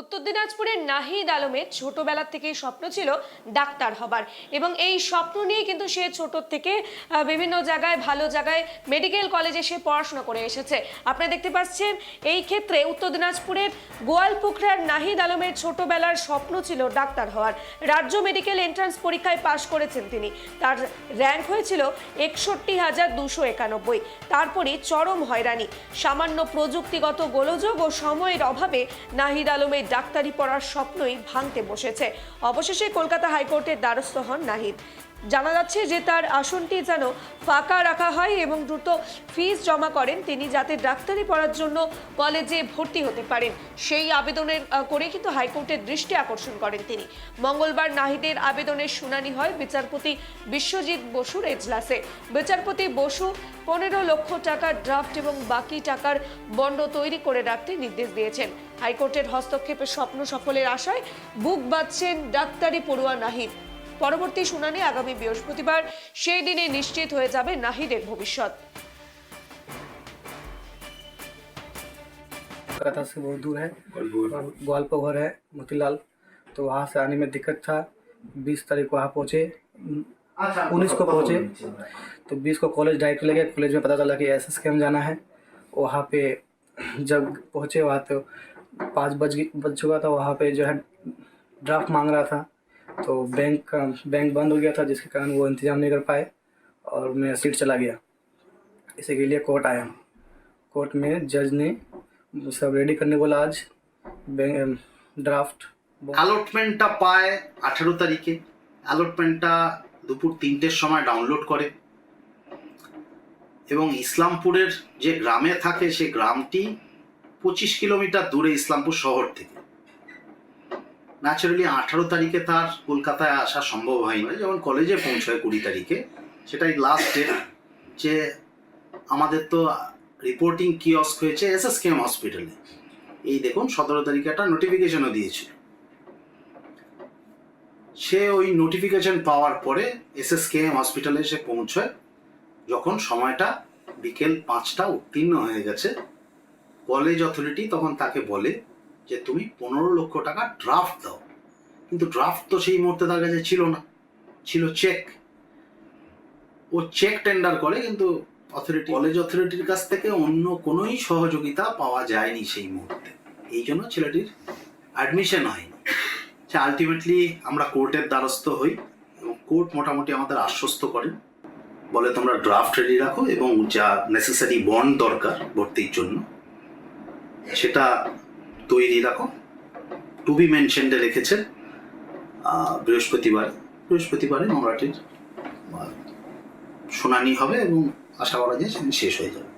উত্তর দিনাজপুরের নাহিদ আলমের ছোটবেলা থেকেই স্বপ্ন ছিল ডাক্তার হবার। এবং এই স্বপ্ন নিয়ে কিন্তু সে ছোট থেকে বিভিন্ন জায়গায়, ভালো জায়গায় মেডিকেল কলেজে সে পড়াশোনা করে এসেছে। আপনারা দেখতে পাচ্ছেন, এই ক্ষেত্রে উত্তর দিনাজপুরের গোয়ালপুখরার নাহিদ আলমের ছোটবেলার স্বপ্ন ছিল ডাক্তার হওয়ার। রাজ্য মেডিকেল এন্ট্রান্স পরীক্ষায় পাশ করেছেন তিনি। তার র্যাঙ্ক হয়েছিল একষট্টি হাজার দুশো একানব্বই। তারপরে চরম হয়রানি। সামান্য প্রযুক্তিগত গোলযোগ ও সময়ের অভাবে নাহিদ আলমের ডাক্তারি পড়ার স্বপ্নই ভাঙতে বসেছে। অবশেষে কলকাতা হাইকোর্টের দ্বারস্থ হন নাহিদ। জানা যাচ্ছে যে তার আসনটি যেন ফাঁকা রাখা হয় এবং দ্রুত ফিস জমা করেন তিনি যাতে ডাক্তারি পড়ার জন্য কলেজে ভর্তি হতে পারেন। সেই আবেদনের করে কিন্তু হাইকোর্টের দৃষ্টি আকর্ষণ করেন তিনি। মঙ্গলবার নাহিদের আবেদনের শুনানি হয় বিচারপতি বিশ্বজিৎ বসুর এজলাসে। বিচারপতি বসু পনেরো লক্ষ টাকার ড্রাফট এবং বাকি টাকার বন্ড তৈরি করে রাখতে নির্দেশ দিয়েছেন। হাইকোর্টের হস্তক্ষেপে স্বপ্ন সফলের আশায় বুক বাঁধছেন ডাক্তারি পড়ুয়া নাহিদ। পরবর্তী শুনানি আগামী বৃহস্পতিবার সেই দিনে নিশ্চিত হয়ে যাবে নাহিদের ভবিষ্যৎ कलकत्ता से बहुत दूर है और ग्वालपघर है मोतीलाल तो वहाँ से आने में दिक्कत था बीस तारीख को वहाँ पहुँचे उन्नीस को पहुँचे तो बीस को कॉलेज डायरेक्ट लगे कॉलेज में पता चला कि एस एस कैम जाना है वहाँ पे जब पहुँचे वहाँ तो पाँच बज गई- बज चुका था वहाँ पे जो है ड्राफ्ट मांग रहा था तो बैंक का बैंक बंद हो गया था जिसके कारण वो इंतज़ाम नहीं कर पाए और मेरा सीट चला गया इसी के लिए कोर्ट आया कोर्ट में जज ने सब रेडी करने बोला आज बैंक ड्राफ्ट অ্যালটমেন্টটা পায় আঠেরো তারিখে অ্যালটমেন্টটা দুপুর তিনটের সময় ডাউনলোড করে এবং ইসলামপুরের যে গ্রামে থাকে সে গ্রামটি পঁচিশ কিলোমিটার দূরে ইসলামপুর শহর থেকে ন্যাচারালি আঠারো তারিখে তার কলকাতায় আসা সম্ভব হয়নি। যেমন কলেজে পৌঁছয় কুড়ি তারিখে, সেটাই লাস্ট ডে যে আমাদের তো রিপোর্টিং কিয়স্ক হয়েছে এস এস কেম হসপিটালে এই দেখুন, সতেরো তারিখে একটা নোটিফিকেশনও দিয়েছিল। সে ওই নোটিফিকেশন পাওয়ার পরে এস এস কে এম হসপিটালে এসে পৌঁছয়। যখন সময়টা বিকেল পাঁচটা উত্তীর্ণ হয়ে গেছে কলেজ অথরিটি তখন তাকে বলে যে তুমি পনেরো লক্ষ টাকা ড্রাফট দাও। কিন্তু ড্রাফট তো সেই মুহূর্তে তার কাছে ছিল না। ছিল চেক ও চেক টেন্ডার করে, কিন্তু অথরিটি কলেজ অথরিটির কাছ থেকে অন্য কোনোই সহযোগিতা পাওয়া যায়নি সেই মুহূর্তে। এই জন্য ছেলেটির অ্যাডমিশন হয়নি। সে আলটিমেটলি আমরা কোর্টের দ্বারস্থ হই এবং কোর্ট মোটামুটি আমাদের আশ্বস্ত করেন। বলে, তোমরা ড্রাফট রেডি রাখো এবং যা নেসেসারি বন্ড দরকার ভর্তির জন্য, সেটা তৈরি রাখো টু বি মেনশনডে রেখেছেন বৃহস্পতিবার। বৃহস্পতিবারে মামলাটির শুনানি হবে এবং আশা করা যায় সেদিন শেষ হয়ে যাবে।